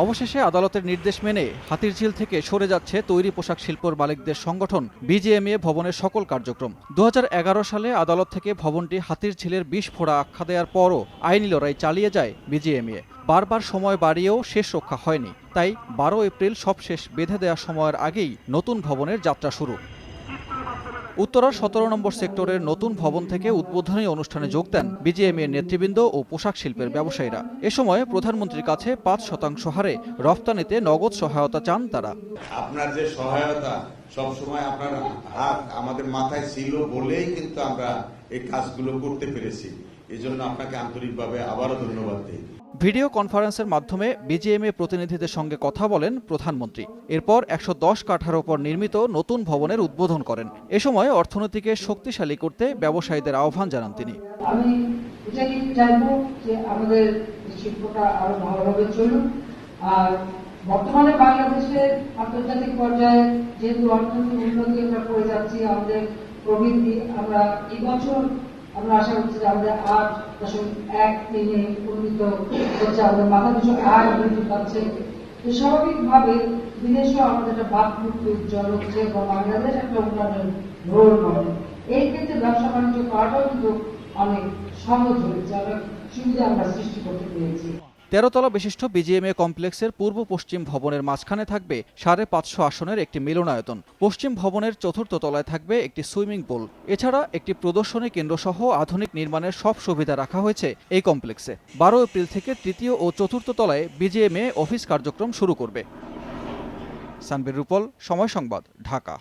অবশেষে আদালতের নির্দেশ মেনে হাতিরঝিল থেকে সরে যাচ্ছে তৈরি পোশাক শিল্পর মালিকদের সংগঠন বিজিএমএ ভবনের সকল কার্যক্রম। দু হাজার এগারো সালে আদালত থেকে ভবনটি হাতিরঝিলের বিষ ফোড়া আখ্যা দেওয়ার পরও আইনি লড়াই চালিয়ে যায় বিজিএমএ বারবার সময় বাড়িয়েও শেষ রক্ষা হয়নি। তাই বারো এপ্রিল সবশেষ বেঁধে দেওয়ার সময়ের আগেই নতুন ভবনের যাত্রা শুরু। উত্তরার সতেরো নম্বর সেক্টরের নতুন ভবন থেকে উদ্বোধনী অনুষ্ঠানে যোগ দেন বিজিএমএর নেতৃবৃন্দ ও পোশাক শিল্পের ব্যবসায়ীরা। এ সময় প্রধানমন্ত্রীর কাছে পাঁচ শতাংশ হারে রফতানিতে নগদ সহায়তা চান তারা। আপনার যে সহায়তা সব সময় আপনার হাত আমাদের মাথায় ছিল বলেই কিন্তু আমরা এই কাজগুলো করতে পেরেছি। এই জন্য আপনাকে আন্তরিকভাবে আবারও ধন্যবাদ দিই। ভিডিও কনফারেন্সের মাধ্যমে বিজিএমএ প্রতিনিধিদের সঙ্গে কথা বলেন প্রধানমন্ত্রী। এরপর একশো দশ কাঠার ওপর নির্মিত নতুন ভবনের উদ্বোধন করেন। এ সময় অর্থনীতিকে শক্তিশালী করতে ব্যবসায়ীদের আহ্বান জানান তিনি। আমি এটাই চাইব যে আমাদের শিল্পটা আরও ভালোভাবে চলুক। আর বর্তমানে বাংলাদেশের আন্তর্জাতিক পর্যায়ে যেহেতু অর্থনৈতিক উন্নতি আমরা করে যাচ্ছি আমাদের প্রবৃদ্ধি আমরা এই বছর আমরা আশা করছি যে আমাদের আট দশমিক এক তিনে উন্নীত হচ্ছে, আমাদের মাথা পিছু আয় বৃদ্ধি পাচ্ছে। স্বাভাবিকভাবে বিদেশেও আমাদের একটা ভাবমূর্তি উজ্জ্বল হচ্ছে এবং বাংলাদেশ একটা উন্নয়নের রোল মডেল। এই ক্ষেত্রে ব্যবসা বাণিজ্য করাটাও কিন্তু অনেক সহজ হয়েছে, অনেক সুবিধা আমরা সৃষ্টি করতে পেরেছি। তেরোতলা বিশিষ্ট বিজিএমএ কমপ্লেক্সের পূর্ব পশ্চিম ভবনের মাঝখানে থাকবে সাড়ে পাঁচশো আসনের একটি মিলনায়তন। পশ্চিম ভবনের চতুর্থ তলায় থাকবে একটি সুইমিং পুল। এছাড়া একটি প্রদর্শনী কেন্দ্র সহ আধুনিক নির্মাণের সব সুবিধা রাখা হয়েছে এই কমপ্লেক্সে। বারো এপ্রিল থেকে তৃতীয় ও চতুর্থ তলায় বিজিএমএ অফিস কার্যক্রম শুরু করবে। সানবির রুপল, সময় সংবাদ, ঢাকা।